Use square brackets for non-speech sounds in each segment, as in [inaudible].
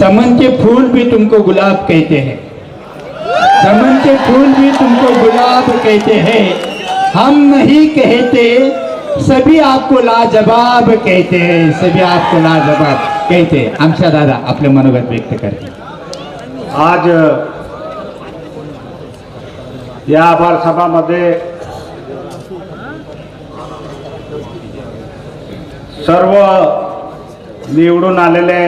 समन के फूल भी तुमको गुलाब कहते हैं। समन के फूल भी तुमको गुलाब कहते हैं। हम नहीं कहते सभी आपको लाजवाब कहते हैं। सभी आपको लाजवाब कहते हैं। आमच्या दादा आपले मनोगत व्यक्त करते आज या आभार सभामध्ये सर्व निवडून आलेले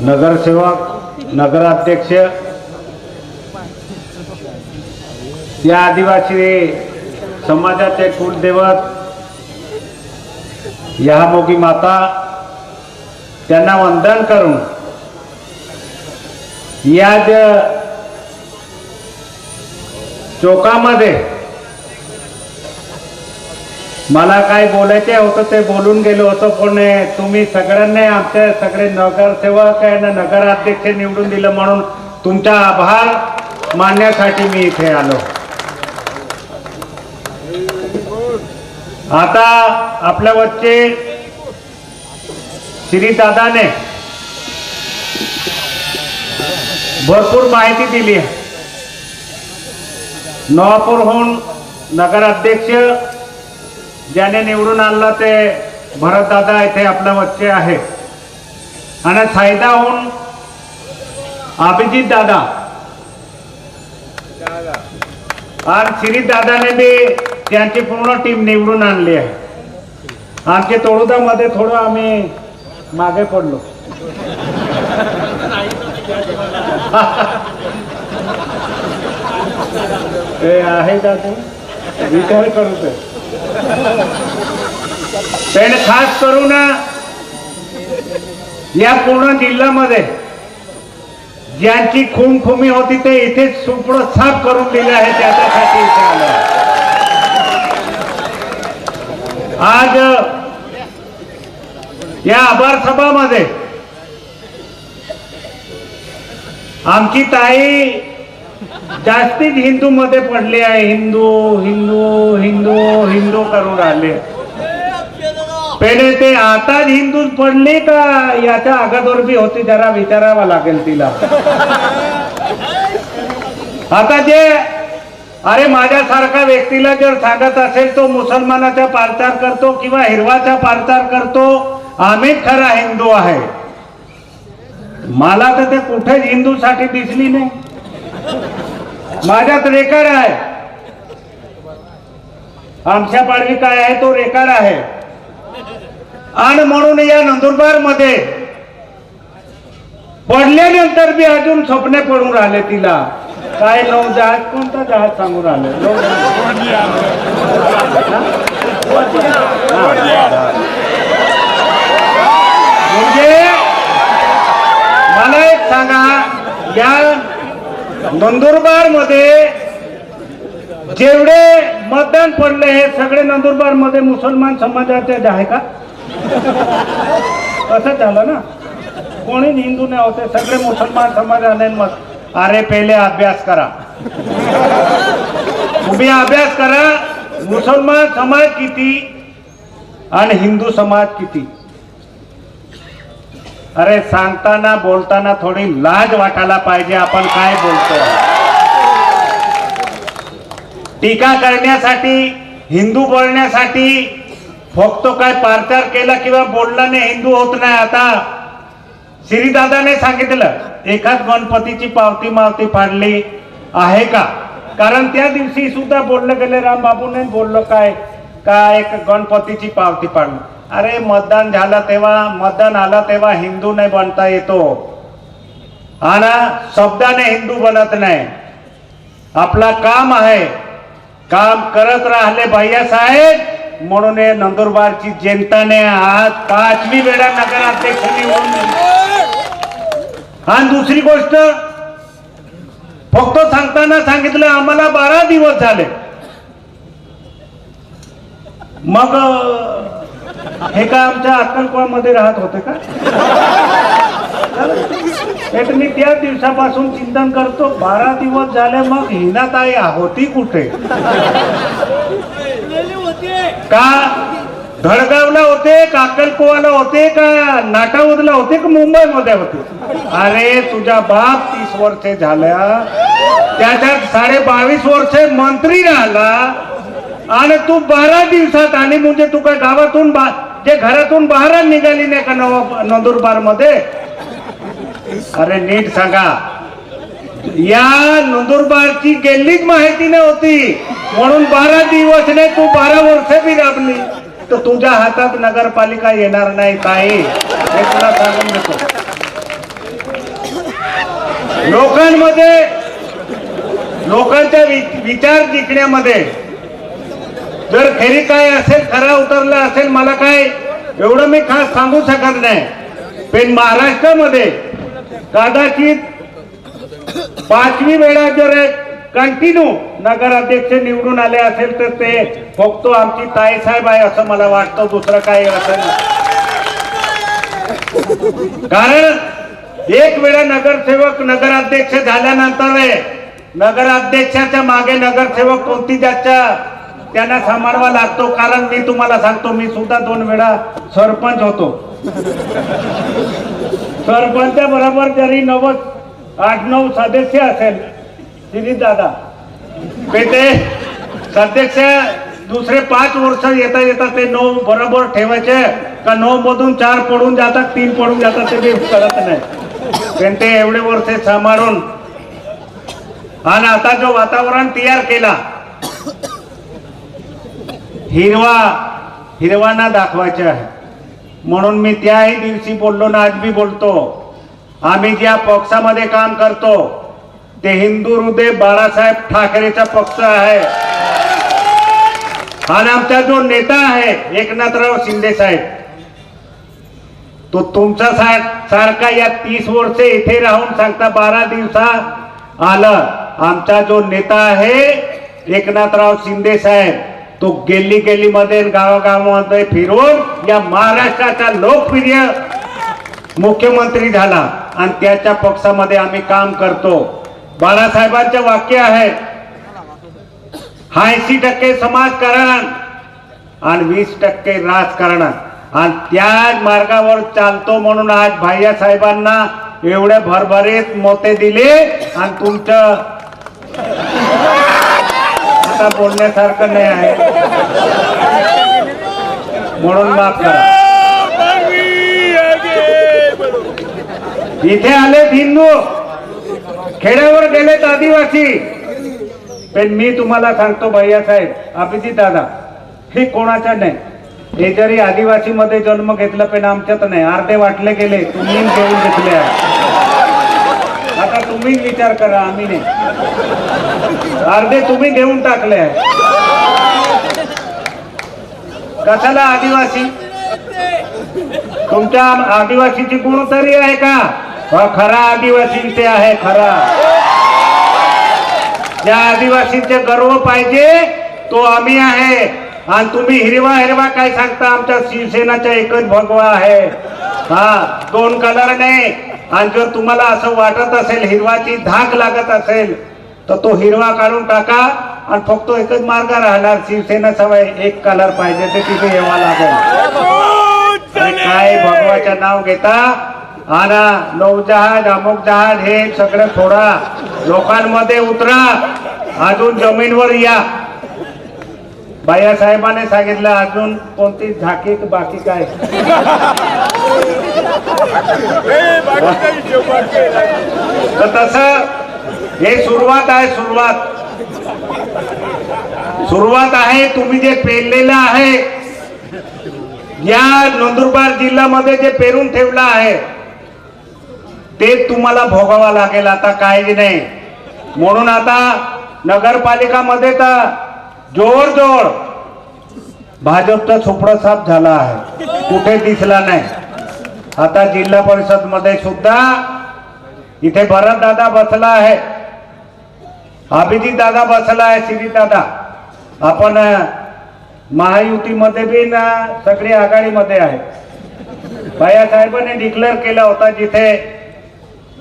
नगरसेवक नगराध्यक्ष या आदिवासी समाजाचे कुलदैवत मोगी माता त्यांना वंदन करून या ज- चौकामध्ये मला काय बोलायचे होतं ते बोलून गेलो होतो पण तुम्ही सगळ्यांनी आमचे सगळे नगरसेवक आहे ना नगराध्यक्ष निवडून दिलं म्हणून तुमचा आभार मानण्यासाठी मी इथे आलो. आता आपल्या वरचे श्री दादाने भरपूर माहिती दिली आहे. नवापूरहून नगराध्यक्ष ज्याने निवडून आणलं ते भरतदादा इथे आपल्या वच्चे आहे. आणि सायदाहून अभिजित दादा आणि श्री दादाने बी त्यांची पूर्ण टीम निवडून आणली आहे. आमच्या तोडुदामध्ये थोडं आम्ही मागे पडलो. [laughs] ते आहे दादा विचार करू ते. त्याने खास करून या पूर्ण जिल्ह्यामध्ये. ज्यांची खूमखुमी होती ते इथे सुपड साफ करून दिले आहे त्याच्यासाठी आज या आभार सभामध्ये आमची ताई जास्तीत हिंदू मध्ये पडले आहे. हिंदू हिंदू हिंदू हिंदू करून राहिले पहिले ते आता हिंदू पडले का याच्या अगोदर बी होती जरा विचारावा लागेल तिला. आता जे अरे माझ्यासारखा व्यक्तीला जर सांगत असेल तो मुसलमानाचा पारचार करतो किंवा हिरवाचा पारचार करतो आम्ही खरा हिंदू आहे. मला तर ते कुठेच हिंदूसाठी दिसली नाही. माझ्यात रेकॉर्ड आहे. आमच्या पाडवी काय आहे तो रेकॉर्ड आहे. आणि म्हणून या नंदुरबारमध्ये पडल्यानंतर मी अजून स्वप्ने पडून राहिले तिला. काय नऊ जहाज कोणता जहाज सांगून राहिले? म्हणजे मला एक सांगा या नंदुरबारमध्ये जेवढे मतदान पडले हे सगळे नंदुरबारमध्ये मुसलमान समाजाचे आहे का? असं झालं ना? कोणी हिंदू नाही होते सगळे मुसलमान समाजाने मत अरे पहिले अभ्यास करा. तुम्ही अभ्यास करा मुसलमान समाज किती आणि हिंदू समाज किती? अरे सांगताना बोलताना थोडी लाज वाटायला पाहिजे आपण काय बोलतो टीका करण्यासाठी हिंदू बोलण्यासाठी फक्त काय पारचार केला किंवा बोलल्याने हिंदू होत नाही आता. श्रीदादाने सांगितलं एखाद गणपतीची पावती मावती फाडली आहे का? कारण त्या दिवशी सुद्धा बोललं गेले रामबाबूने बोललो काय? का एक गणपतीची पावती पाडली अरे मतदान झालं तेव्हा मतदान आलं तेव्हा हिंदू नाही बनता येतो. आणि शब्दाने हिंदू बनत नाही. आपला काम आहे. काम करत राहिले भैयासाहेब म्हणून नंदुरबारची जनताने आज पाचवी वेळा नगराध्यक्ष निवडून आणि दुसरी गोष्ट फक्त सांगताना सांगितलं आम्हाला बारा दिवस झाले. मग हे का आमच्या अक्कलकोळमध्ये राहत होते का? एक मी त्या दिवसापासून चिंतन करतो बारा दिवस झाले मग हिनाताई होती कुठे? का धडगावला होते का अक्कलकोवाला होते का नाटावदला होते का मुंबईमध्ये होते? अरे तुझा बाप तीस वर्षे झाल्या त्याच्यात साडे बावीस वर्षे मंत्री राहिला. आणि तू बारा दिवसात आणि म्हणजे तू काय गावातून जे घरातून बाहेर निघाली नाही का नवा नंदुरबारमध्ये अरे नीट सांगा. या नंदुरबारची गेल्लीच माहिती नव्हती म्हणून बारा दिवस नाही तू बारा वर्ष बी राबली. तर तुझ्या हातात नगरपालिका येणार नाही ताई. हे तुला सांगून देतो. लोकांमध्ये लोकांच्या विचार जिंकण्यामध्ये जर फेरी काय असेल खरा उतरला असेल मला काय एवढं मी खास सांगू शकत नाही. पण महाराष्ट्रामध्ये कदाचित पाचवी वेळा जर कंटिन्यू नगराध्यक्ष निवडून आले असेल तर ते फक्त आमची ताई साहेब आहे असं मला वाटतं दुसरं काही असेल कारण एक वेळा नगरसेवक नगराध्यक्ष झाल्यानंतर नगराध्यक्षाच्या मागे नगरसेवक कोणती ज्याच्या त्यांना सांभाळवा लागतो कारण मी तुम्हाला सांगतो मी सुद्धा दोन वेळा सरपंच होतो. सरपंच बरोबर जरी नव्वद आठ नऊ सदस्य असेल दिलीप दादा. ते सदस्य दुसरे पाच वर्ष येता येता ते नऊ बरोबर ठेवायचे का नऊ मधून चार पडून जातात तीन पडून जातात ते कळत नाही. पण ते एवढे वर्ष सांभाळून. आणि आता जो वातावरण तयार केला हिरवा हिरवाना दाखवायचे आहे. म्हणून मी त्याही दिवशी बोललो ना आज मी बोलतो. आम्ही ज्या पक्षामध्ये काम करतो ते हिंदू हृदय बाळासाहेब ठाकरेचा पक्ष आहे. आणि आमचा जो नेता आहे एकनाथराव शिंदे साहेब तो तुमचा सारखा या तीस वर्षे इथे राहून सांगता बारा दिवसा आलं. आमचा जो नेता आहे एकनाथराव शिंदे साहेब तो गेली गेली मध्ये गावागावामध्ये फिरून या महाराष्ट्राचा लोकप्रिय मुख्यमंत्री झाला. आणि त्याच्या पक्षामध्ये आम्ही काम करतो. बाळासाहेबांचे वाक्य आहे ऐंशी टक्के समाजकारण आणि वीस टक्के राजकारण. आणि त्याच मार्गावर चालतो म्हणून आज भाय्या साहेबांना एवढे भरभरीत मोते दिले आणि तुमचं आता बोलण्यासारखं नाही आहे. म्हणून माफ करा. इथे आलेत हिंदू खेड्यावर गेलेत आदिवासी. पण मी तुम्हाला सांगतो भैया साहेब अभिजित दादा हे कोणाच्या नाही? हे जरी आदिवासी मध्ये जन्म घेतला पण आमच्यात नाही. अर्धे वाटले गेले तुम्ही घेऊन घेतले आहे. आता तुम्ही विचार करा आम्ही नाही. अर्धे तुम्ही घेऊन टाकले आहे. कशाला आदिवासी? तुमच्या आदिवासीची गुण तरी आहे का? खरा आदिवासी ते आहे खरा. ज्या आदिवासींचे गर्व पाहिजे तो आम्ही आहे. आणि तुम्ही हिरवा हिरवा काय सांगता? आमच्या शिवसेनाचा एकच भगवा आहे. हा दोन कलर नाही. आणि जर तुम्हाला असं वाटत असेल हिरवाची धाक लागत असेल तर तो हिरवा काढून टाका. आणि फक्त एकच मार्ग राहणार शिवसेना सवय एक कलर पाहिजे ते तिथे यावा लागेल. काय भगवाचं नाव घेता? आणा नौजहाज अमुक जहाज हे सगळं सोडा. लोकांमध्ये उतरा. अजून जमीनवर या. बाया साहेबाने सांगितलं अजून कोणती झाकी बाकी काय? तर तसं हे सुरुवात आहे सुरुवात. सुरुवात आहे तुम्ही जे पेरलेलं आहे या नंदुरबार जिल्ह्यामध्ये जे पेरून ठेवलं आहे ते तुम्हाला भोगावा लागेल. आता काही नाही. म्हणून आता नगरपालिकामध्ये तर जोर जोर भाजपचा सुपडा साफ झाला आहे. कुठे दिसला नाही. आता जिल्हा परिषदमध्ये सुद्धा इथे भरत दादा बसला आहे. अभिजित दादा बसला आहे श्री दादा आपण महायुतीमध्ये बी ना सगळी आघाडीमध्ये आहे बायासाहेबांनी डिक्लेअर केला होता जिथे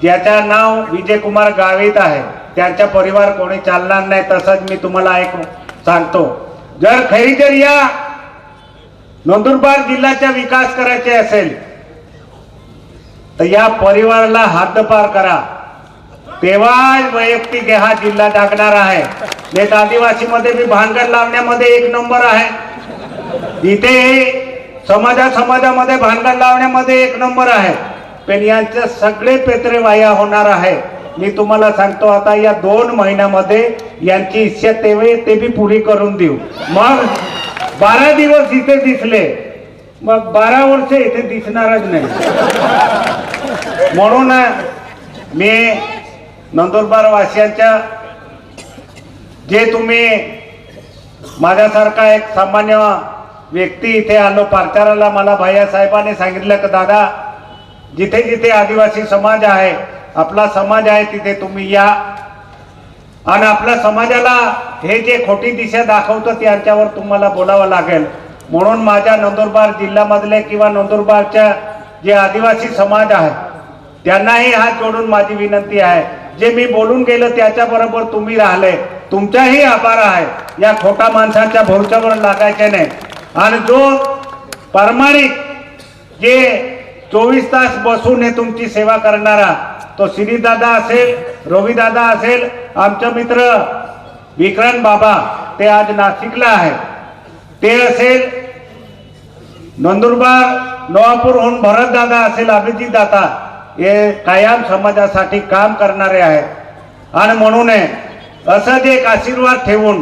ज्याचं नाव विजयकुमार गावित आहे त्यांचा परिवार कोणी चालणार नाही तसंच मी तुम्हाला एक सांगतो. जर खरी जर या नंदुरबार जिल्ह्याचा विकास करायचे असेल तर या परिवाराला हद्दपार करा. तेव्हा वैयक्तिक हा जिल्हा टाकणार आहे. नेत आदिवासीमध्ये बी भानगड लावण्यामध्ये एक नंबर आहे. इथे समाजा समाजामध्ये भानगड लावण्यामध्ये एक नंबर आहे. पण यांचे सगळे पेत्रे वाया होणार आहे. मी तुम्हाला सांगतो आता या दोन महिन्यामध्ये यांची इच्छा तेवे ते बी पुरी करून देऊ. मग बारा दिवस इथे दिसले. मग बारा वर्ष इथे दिसणारच नाही. म्हणून मी नंदुरबार वासियांच्या जे तुम्ही माझ्यासारखा एक सामान्य व्यक्ती इथे आलो पार्चाराला मला भैया सांगितलं की दादा जिथे जिथे आदिवासी समाज आहे आपला समाज आहे तिथे तुम्ही या. आणि आपल्या समाजाला हे जे खोटी दिशा दाखवतं त्यांच्यावर तुम्हाला बोलावं लागेल. म्हणून माझ्या नंदुरबार जिल्ह्यामधले किंवा नंदुरबारच्या जे आदिवासी समाज आहे त्यांनाही हात जोडून माझी विनंती आहे. जे मी बोलून गेलं त्याच्याबरोबर तुम्ही राहिले. तुमचाही आभार आहे. या खोटा माणसांच्या भरोश्यावर लागायचे नाही. आणि जो प्रामाणिक जे चोवीस तास बसून हे तुमची सेवा करणारा तो श्रीदादा असेल रविदादा असेल आमचे मित्र विक्रांत बाबा ते आज नाशिकला आहे. ते असेल नंदुरबार नवापूरहून भरतदादा असेल अभिजित दादा हे कायम समाजासाठी काम करणारे आहेत. आणि म्हणून असंच एक आशीर्वाद ठेवून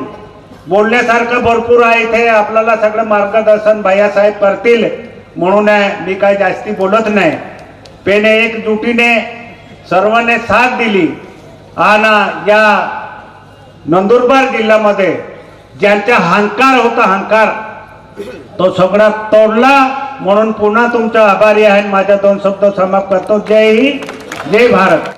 बोलण्यासारखं भरपूर आहे इथे आपल्याला सगळं मार्गदर्शन भैयासाहेब करतील. म्हणून मी काही जास्ती बोलत नाही. पेने एकजुटीने सर्वांनी साथ दिली. आणि या नंदुरबार जिल्ह्यामध्ये ज्यांचा हंकार होता हंकार तो सगळा तोडला. म्हणून पुन्हा तुमचा आभारी आहे माझ्या दोन शब्द समाप्त करतो. जय हिंद जय भारत.